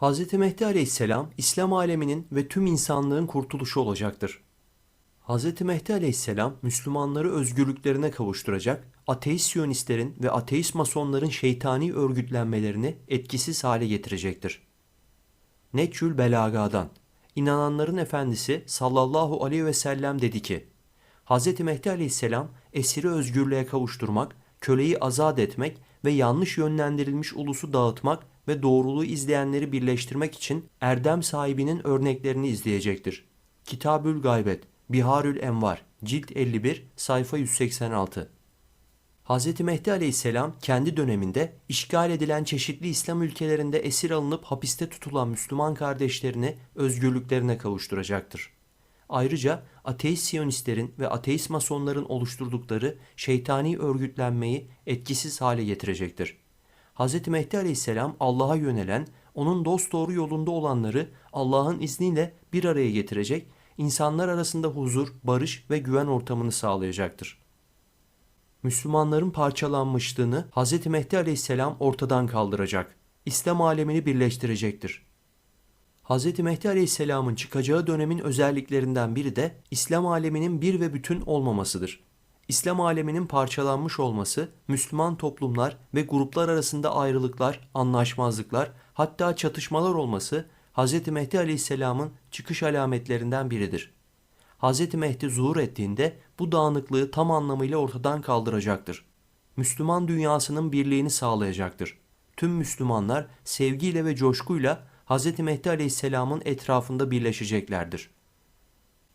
Hz. Mehdi Aleyhisselam İslam aleminin ve tüm insanlığın kurtuluşu olacaktır. Hz. Mehdi Aleyhisselam Müslümanları özgürlüklerine kavuşturacak, ateist siyonistlerin ve ateist masonların şeytani örgütlenmelerini etkisiz hale getirecektir. Neçül Belaga'dan İnananların Efendisi sallallahu aleyhi ve sellem dedi ki, Hz. Mehdi Aleyhisselam esiri özgürlüğe kavuşturmak, köleyi azat etmek ve yanlış yönlendirilmiş ulusu dağıtmak ve doğruluğu izleyenleri birleştirmek için erdem sahibinin örneklerini izleyecektir. Kitabül Gaybet, Biharül Envar, Cilt 51, sayfa 186 Hz. Mehdi Aleyhisselam kendi döneminde işgal edilen çeşitli İslam ülkelerinde esir alınıp hapiste tutulan Müslüman kardeşlerini özgürlüklerine kavuşturacaktır. Ayrıca ateist siyonistlerin ve ateist masonların oluşturdukları şeytani örgütlenmeyi etkisiz hale getirecektir. Hz. Mehdi Aleyhisselam Allah'a yönelen, onun dosdoğru yolunda olanları Allah'ın izniyle bir araya getirecek, insanlar arasında huzur, barış ve güven ortamını sağlayacaktır. Müslümanların parçalanmışlığını Hz. Mehdi Aleyhisselam ortadan kaldıracak. İslam alemini birleştirecektir. Hz. Mehdi Aleyhisselam'ın çıkacağı dönemin özelliklerinden biri de İslam aleminin bir ve bütün olmamasıdır. İslam aleminin parçalanmış olması, Müslüman toplumlar ve gruplar arasında ayrılıklar, anlaşmazlıklar, hatta çatışmalar olması Hz. Mehdi Aleyhisselam'ın çıkış alametlerinden biridir. Hz. Mehdi zuhur ettiğinde bu dağınıklığı tam anlamıyla ortadan kaldıracaktır. Müslüman dünyasının birliğini sağlayacaktır. Tüm Müslümanlar sevgiyle ve coşkuyla Hz. Mehdi Aleyhisselam'ın etrafında birleşeceklerdir.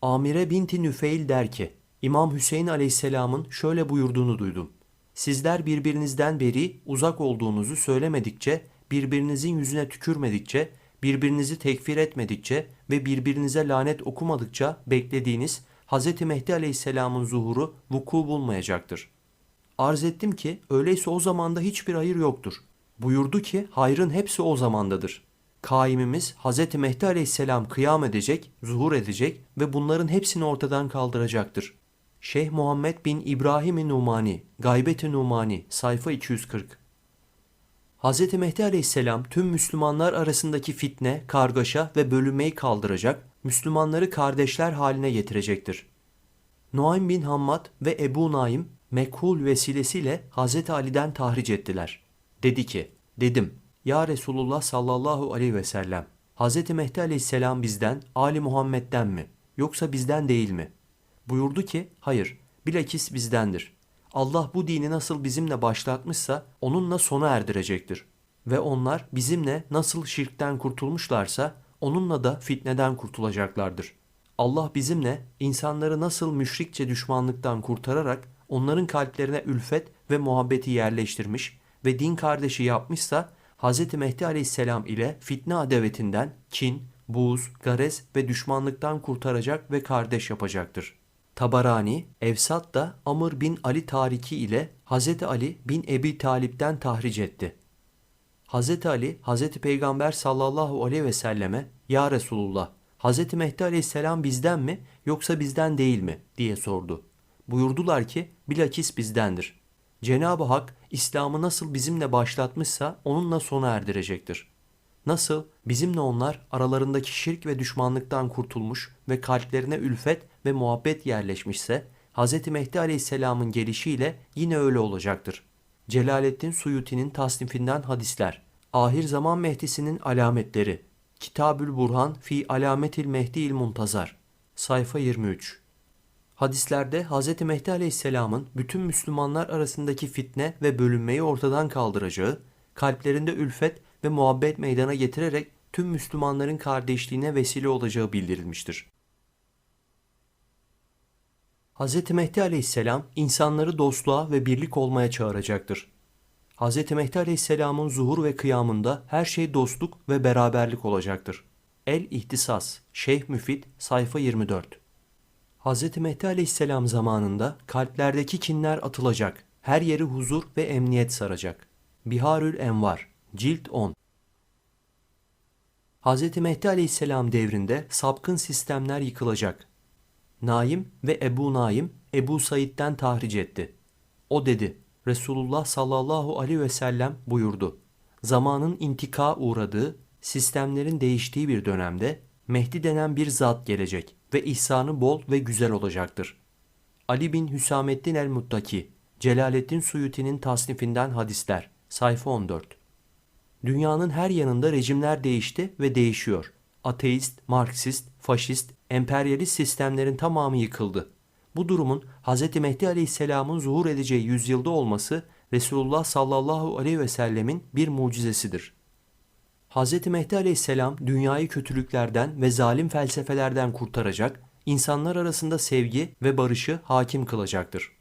Amire binti Nüfeil der ki, İmam Hüseyin Aleyhisselam'ın şöyle buyurduğunu duydum. Sizler birbirinizden beri uzak olduğunuzu söylemedikçe, birbirinizin yüzüne tükürmedikçe, birbirinizi tekfir etmedikçe ve birbirinize lanet okumadıkça beklediğiniz Hz. Mehdi Aleyhisselam'ın zuhuru vuku bulmayacaktır. Arz ettim ki öyleyse o zamanda hiçbir hayır yoktur. Buyurdu ki hayrın hepsi o zamandadır. Kaimimiz Hz. Mehdi Aleyhisselam kıyam edecek, zuhur edecek ve bunların hepsini ortadan kaldıracaktır. Şeyh Muhammed bin İbrahim-i Numani, Gaybet-i Numani, sayfa 240 Hz. Mehdi Aleyhisselam tüm Müslümanlar arasındaki fitne, kargaşa ve bölünmeyi kaldıracak, Müslümanları kardeşler haline getirecektir. Nuaym bin Hammad ve Ebu Naim mekhul vesilesiyle Hz. Ali'den tahric ettiler. Dedi ki, dedim, Ya Resulullah sallallahu aleyhi ve sellem, Hz. Mehdi aleyhisselam bizden, Ali Muhammed'den mi, yoksa bizden değil mi? Buyurdu ki, hayır, bilakis bizdendir. Allah bu dini nasıl bizimle başlatmışsa onunla sona erdirecektir. Ve onlar bizimle nasıl şirkten kurtulmuşlarsa onunla da fitneden kurtulacaklardır. Allah bizimle insanları nasıl müşrikçe düşmanlıktan kurtararak onların kalplerine ülfet ve muhabbeti yerleştirmiş ve din kardeşi yapmışsa Hz. Mehdi aleyhisselam ile fitne adevetinden kin, buğz, garez ve düşmanlıktan kurtaracak ve kardeş yapacaktır. Tabarani, Evsat da Amr bin Ali Tariki ile Hz. Ali bin Ebi Talip'ten tahric etti. Hz. Ali, Hz. Peygamber sallallahu aleyhi ve selleme Ya Resulullah, Hz. Mehdi aleyhisselam bizden mi yoksa bizden değil mi diye sordu. Buyurdular ki bilakis bizdendir. Cenab-ı Hak İslam'ı nasıl bizimle başlatmışsa onunla sona erdirecektir. Nasıl bizimle onlar aralarındaki şirk ve düşmanlıktan kurtulmuş ve kalplerine ülfet ve muhabbet yerleşmişse Hz. Mehdi Aleyhisselam'ın gelişiyle yine öyle olacaktır. Celaleddin Suyuti'nin tasnifinden hadisler. Ahir zaman Mehdi'sinin alametleri. Kitabül Burhan fi alametil Mehdi'il Muntazar. Sayfa 23. Hadislerde Hz. Mehdi Aleyhisselam'ın bütün Müslümanlar arasındaki fitne ve bölünmeyi ortadan kaldıracağı, kalplerinde ülfet ve muhabbet meydana getirerek tüm Müslümanların kardeşliğine vesile olacağı bildirilmiştir. Hz. Mehdi Aleyhisselam insanları dostluğa ve birlik olmaya çağıracaktır. Hz. Mehdi Aleyhisselam'ın zuhur ve kıyamında her şey dostluk ve beraberlik olacaktır. El İhtisas, Şeyh Müfit, sayfa 24 Hz. Mehdi Aleyhisselam zamanında kalplerdeki kinler atılacak, her yeri huzur ve emniyet saracak. Biharül Envar, Cilt 10 Hz. Mehdi Aleyhisselam devrinde sapkın sistemler yıkılacak. Naim ve Ebu Naim Ebu Said'den tahric etti. O dedi, Resulullah sallallahu aleyhi ve sellem buyurdu. Zamanın intika uğradığı, sistemlerin değiştiği bir dönemde Mehdi denen bir zat gelecek ve ihsanı bol ve güzel olacaktır. Ali bin Hüsamettin el-Muttaki, Celaleddin Suyuti'nin tasnifinden hadisler, sayfa 14. Dünyanın her yanında rejimler değişti ve değişiyor. Ateist, Marksist, faşist, emperyalist sistemlerin tamamı yıkıldı. Bu durumun Hz. Mehdi Aleyhisselam'ın zuhur edeceği yüzyılda olması Resulullah sallallahu aleyhi ve sellemin bir mucizesidir. Hz. Mehdi Aleyhisselam dünyayı kötülüklerden ve zalim felsefelerden kurtaracak, insanlar arasında sevgi ve barışı hakim kılacaktır.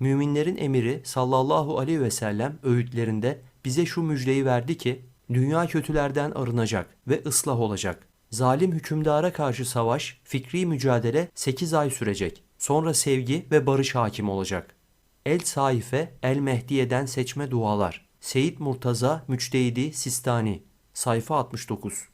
Müminlerin emiri sallallahu aleyhi ve sellem öğütlerinde bize şu müjdeyi verdi ki, dünya kötülerden arınacak ve ıslah olacak. Zalim hükümdara karşı savaş, fikri mücadele 8 ay sürecek. Sonra sevgi ve barış hakim olacak. El Saife, El Mehdiye'den seçme dualar. Seyit Murtaza Müçtehidi Sistani Sayfa 69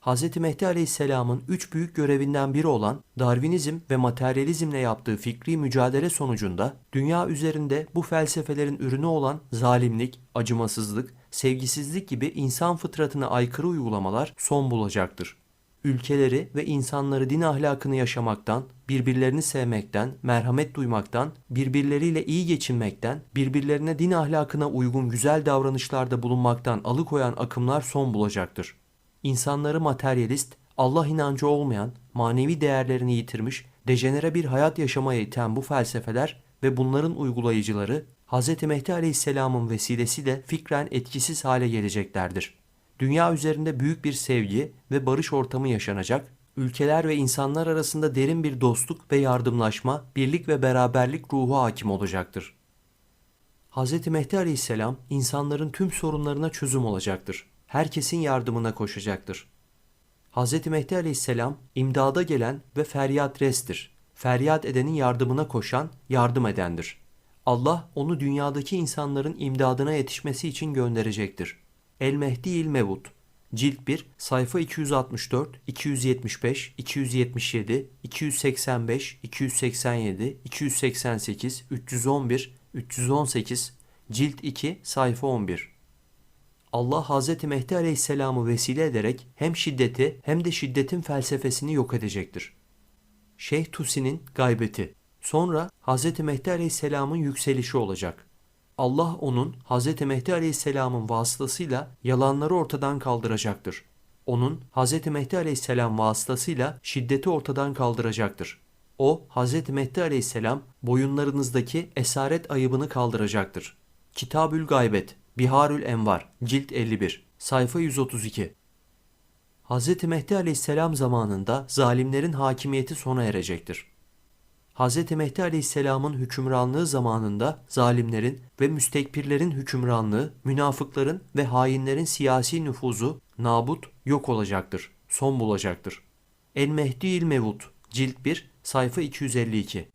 Hz. Mehdi Aleyhisselam'ın üç büyük görevinden biri olan Darwinizm ve materyalizmle yaptığı fikri mücadele sonucunda dünya üzerinde bu felsefelerin ürünü olan zalimlik, acımasızlık, sevgisizlik gibi insan fıtratına aykırı uygulamalar son bulacaktır. Ülkeleri ve insanları din ahlakını yaşamaktan, birbirlerini sevmekten, merhamet duymaktan, birbirleriyle iyi geçinmekten, birbirlerine din ahlakına uygun güzel davranışlarda bulunmaktan alıkoyan akımlar son bulacaktır. İnsanları materyalist, Allah inancı olmayan, manevi değerlerini yitirmiş, dejenere bir hayat yaşamaya iten bu felsefeler ve bunların uygulayıcıları Hz. Mehdi Aleyhisselam'ın vesilesiyle fikren etkisiz hale geleceklerdir. Dünya üzerinde büyük bir sevgi ve barış ortamı yaşanacak, ülkeler ve insanlar arasında derin bir dostluk ve yardımlaşma, birlik ve beraberlik ruhu hakim olacaktır. Hz. Mehdi Aleyhisselam insanların tüm sorunlarına çözüm olacaktır. Herkesin yardımına koşacaktır. Hz. Mehdi Aleyhisselam imdada gelen ve feryat restir. Feryat edenin yardımına koşan, yardım edendir. Allah onu dünyadaki insanların imdadına yetişmesi için gönderecektir. El Mehdi il Mevud Cilt 1 sayfa 264, 275, 277, 285, 287, 288, 311, 318, Cilt 2 sayfa 11 Allah Hz. Mehdi Aleyhisselam'ı vesile ederek hem şiddeti hem de şiddetin felsefesini yok edecektir. Şeyh Tusi'nin gaybeti. Sonra Hz. Mehdi Aleyhisselam'ın yükselişi olacak. Allah onun Hz. Mehdi Aleyhisselam'ın vasıtasıyla yalanları ortadan kaldıracaktır. Onun Hz. Mehdi Aleyhisselam vasıtasıyla şiddeti ortadan kaldıracaktır. O Hz. Mehdi Aleyhisselam boyunlarınızdaki esaret ayıbını kaldıracaktır. Kitabül Gaybet Biharül Envar Cilt 51 Sayfa 132 Hz. Mehdi Aleyhisselam zamanında zalimlerin hakimiyeti sona erecektir. Hz. Mehdi Aleyhisselam'ın hükümranlığı zamanında zalimlerin ve müstekbirlerin hükümranlığı, münafıkların ve hainlerin siyasi nüfuzu nabut yok olacaktır, son bulacaktır. El Mehdi il Mevud Cilt 1 sayfa 252